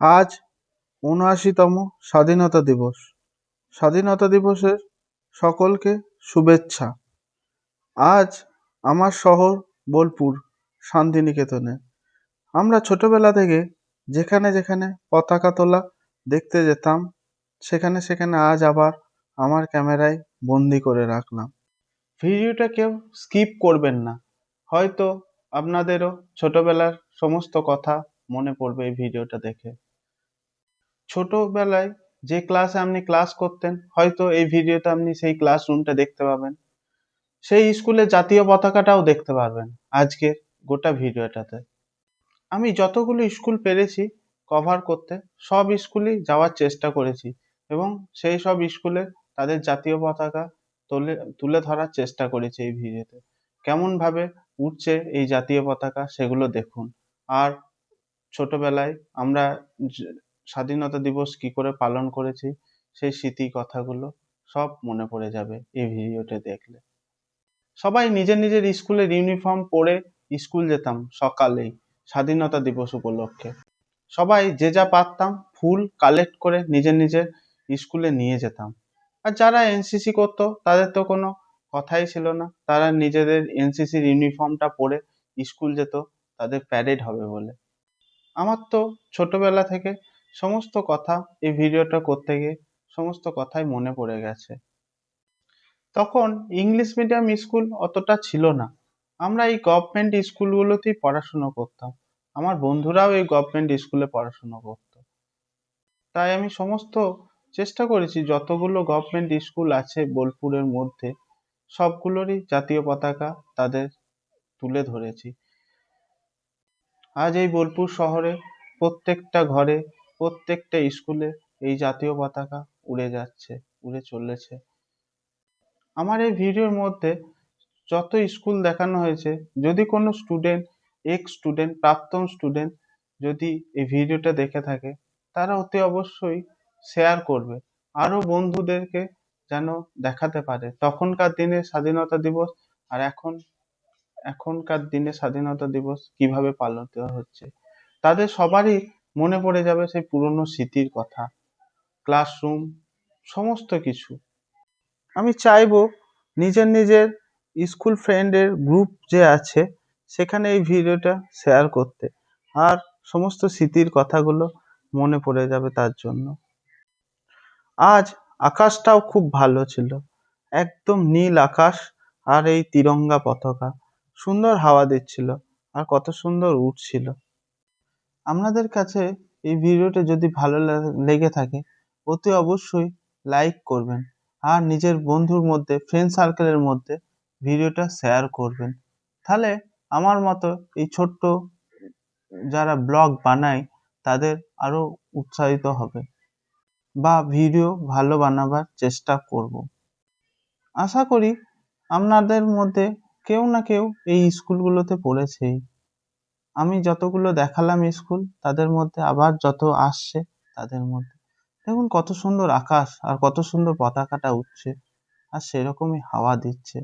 আজ উনআশিতম স্বাধীনতা দিবস। স্বাধীনতা দিবসের সকলকে শুভেচ্ছা। আজ আমার শহর বোলপুর, শান্তিনিকেতনে। আমরা ছোটোবেলা থেকে যেখানে যেখানে পতাকা তোলা দেখতে যেতাম, সেখানে সেখানে আজ আবার আমার ক্যামেরায় বন্দি করে রাখলাম। ভিডিওটা কেউ স্কিপ করবেন না। হয়তো আপনাদেরও ছোটোবেলার সমস্ত কথা মনে পড়বে এই ভিডিওটা দেখে। ছোটোবেলায় যে ক্লাসে আপনি ক্লাস করতেন, হয়তো এই ভিডিওতে আপনি সেই ক্লাসরুমটা দেখতে পাবেন। সেই স্কুলের জাতীয় পতাকাটাও দেখতে পারবেন আজকের গোটা ভিডিওটাতে আমি যতগুলো স্কুল পেরেছি কভার করতে, সব স্কুলেই যাওয়ার চেষ্টা করেছি এবং সেই সব স্কুলে তাদের জাতীয় পতাকা তুলে তুলে ধরার চেষ্টা করেছি এই ভিডিওতে কেমনভাবে উঠছে এই জাতীয় পতাকা সেগুলো দেখুন। আর ছোটবেলায় আমরা স্বাধীনতা দিবস কি করে পালন করেছি, সেই স্মৃতি কথাগুলো সব মনে পড়ে যাবে এই ভিডিওটা দেখলে। সবাই নিজের নিজের স্কুলের ইউনিফর্ম পরে স্কুল যেতাম সকালেই, স্বাধীনতা দিবস উপলক্ষে। সবাই যে যা পারতাম ফুল কালেক্ট করে নিজের নিজের স্কুলে নিয়ে যেতাম। আর যারা এনসিসি করতো, তাদের তো কোনো কথাই ছিল না। তারা নিজেদের এনসিসির ইউনিফর্মটা পরে স্কুল যেত, তাদের প্যারেড হবে বলে। আমার তো ছোটবেলা থেকে সমস্ত কথা এই ভিডিওটা করতে গিয়ে সমস্ত কথাই মনে পড়ে গেছে। তখন ইংলিশ মিডিয়াম স্কুল অতটা ছিল না। আমরা এই গভর্নমেন্ট স্কুলগুলোতেই পড়াশুনো করতাম। আমার বন্ধুরাও এই গভর্নমেন্ট স্কুলে পড়াশুনো করতো। তাই আমি সমস্ত চেষ্টা করেছি যতগুলো গভর্নমেন্ট স্কুল আছে বোলপুরের মধ্যে, সবগুলোরই জাতীয় পতাকা তাদের তুলে ধরেছি। আজ এই বোলপুর শহরে প্রত্যেকটা ঘরে প্রত্যেকটা স্কুলে এই জাতীয় পতাকা উড়ে যাচ্ছে, উড়ে চলেছে। আমার এই ভিডিওর মধ্যে যত স্কুল দেখানো হয়েছে, যদি কোনো স্টুডেন্ট এক্স স্টুডেন্ট প্রাক্তন স্টুডেন্ট যদি এই ভিডিওটা দেখে থাকে, তারা অতি অবশ্যই শেয়ার করবে। আরও বন্ধুদেরকে যেন দেখাতে পারে। তখনকার দিনে স্বাধীনতা দিবস আর এখন, এখনকার দিনে স্বাধীনতা দিবস কীভাবে পালিত হচ্ছে? তাদের সবারই মনে পড়ে যাবে সেই পুরনো স্মৃতির কথা। ক্লাসরুম সমস্ত কিছু। আমি চাইব নিজের নিজের স্কুল ফ্রেন্ডের গ্রুপ যে আছে, সেখানে এই ভিডিওটা শেয়ার করতে। আর সমস্ত স্মৃতির কথাগুলো মনে পড়ে যাবে তার জন্য। আজ আকাশটাও খুব ভালো ছিল। একদম নীল আকাশ আর এই তিরঙ্গা পতাকা। সুন্দর হাওয়া দিচ্ছিল আর কত সুন্দর উঠছিল। আপনাদের কাছে এই ভিডিওটা যদি ভালো লেগে থাকে, অতি অবশ্যই লাইক করবেন। আর নিজের বন্ধুর মধ্যে ফ্রেন্ড সার্কেলের মধ্যে ভিডিওটা শেয়ার করবেন। তাহলে আমার মতো এই ছোট্ট যারা ব্লগ বানায়, তাদের আরও উৎসাহিত হবে বা ভিডিও ভালো বানাবার চেষ্টা করব। আশা করি আপনাদের মধ্যে কেউ না কেউ এই স্কুলগুলোতে পড়েছেই। আমি যতগুলো দেখালাম স্কুল, তাদের মধ্যে আবার যত আসছে, তাদের মধ্যে। দেখুন কত সুন্দর আকাশ আর কত সুন্দর পতাকাটা উঠছে আর সেরকমই হাওয়া দিচ্ছে।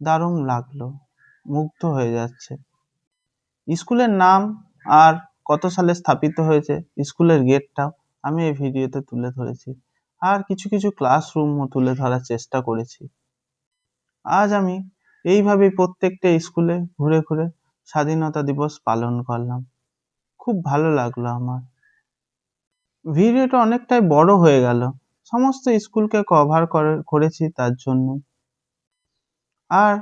দারুণ লাগল, মুগ্ধ হয়ে যাচ্ছে। স্কুলের নাম আর কত সালে স্থাপিত হয়েছে, স্কুলের গেটটাও আমি এই ভিডিওতে তুলে ধরেছি। আর কিছু কিছু ক্লাসরুমও তুলে ধরার চেষ্টা করেছি। আজ আমি এইভাবেই প্রত্যেকটা স্কুলে ঘুরে ঘুরে স্বাধীনতা দিবস পালন করলাম। খুব ভালো লাগল আমার। ভিডিওটা অনেকটাই বড় হয়ে গেল। সমস্ত স্কুলকে কভার করে, করেছি তার জন্য। আর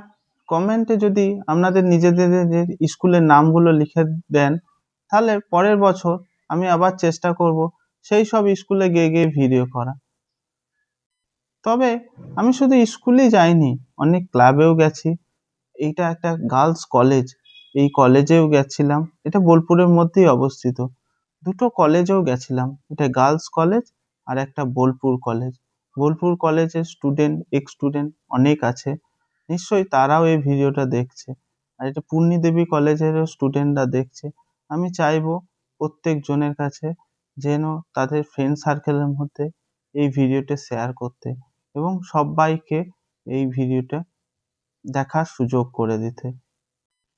কমেন্টে যদি আপনাদের নিজেদের স্কুলের নামগুলো লিখে দেন, তাহলে পরের বছর আমি আবার চেষ্টা করব সেই সব স্কুলে গিয়ে গিয়ে ভিডিও করা। তবে আমি শুধু স্কুলেই যাইনি, অনেক ক্লাবেও গেছি। এইটা একটা গার্লস কলেজ এই কলেজেও গেছিলাম। এটা বোলপুরের মধ্যেই অবস্থিত। দুটো কলেজেও গেছিলাম। এটা গার্লস কলেজ আর একটা বোলপুর কলেজ। বোলপুর কলেজের স্টুডেন্ট এক্স স্টুডেন্ট অনেক আছে। নিশ্চয়ই তারাও এই ভিডিওটা দেখছে। আর এটা পূর্ণি দেবী কলেজেরও স্টুডেন্টরা দেখছে। আমি চাইব প্রত্যেক জনের কাছে যেন তাদের ফ্রেন্ড সার্কেলের মধ্যে এই ভিডিওটা শেয়ার করতে এবং সবাইকে এই ভিডিওটা দেখার সুযোগ করে দিতে।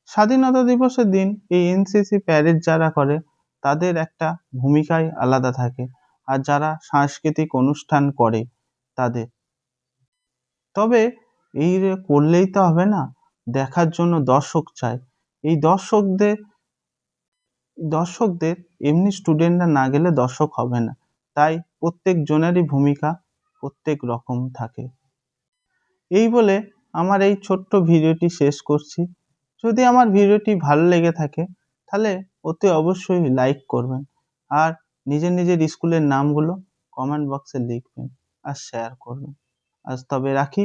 স্বাধীনতা দিবসের দিন এই এনসিসি প্যারেড যারা করে, তাদের একটা ভূমিকাই আলাদা থাকে। আর যারা সাংস্কৃতিক অনুষ্ঠান করে, তাদের। তবে এই করলেই তো হবে না, দেখার জন্য দর্শক চাই এই দর্শকদের দর্শকদের এমনি স্টুডেন্টরা না গেলে দর্শক হবে না। তাই প্রত্যেক জনেরই ভূমিকা প্রত্যেক রকম থাকে। এই বলে আমার এই ছোট্ট ভিডিওটি শেষ করছি। যদি আমার ভিডিওটি ভালো লেগে থাকে, তাহলে অতি অবশ্যই লাইক করবেন আর নিজের নিজের স্কুলের নামগুলো কমেন্ট বক্সে লিখবেন আর শেয়ার করবেন। আজ তবে রাখি।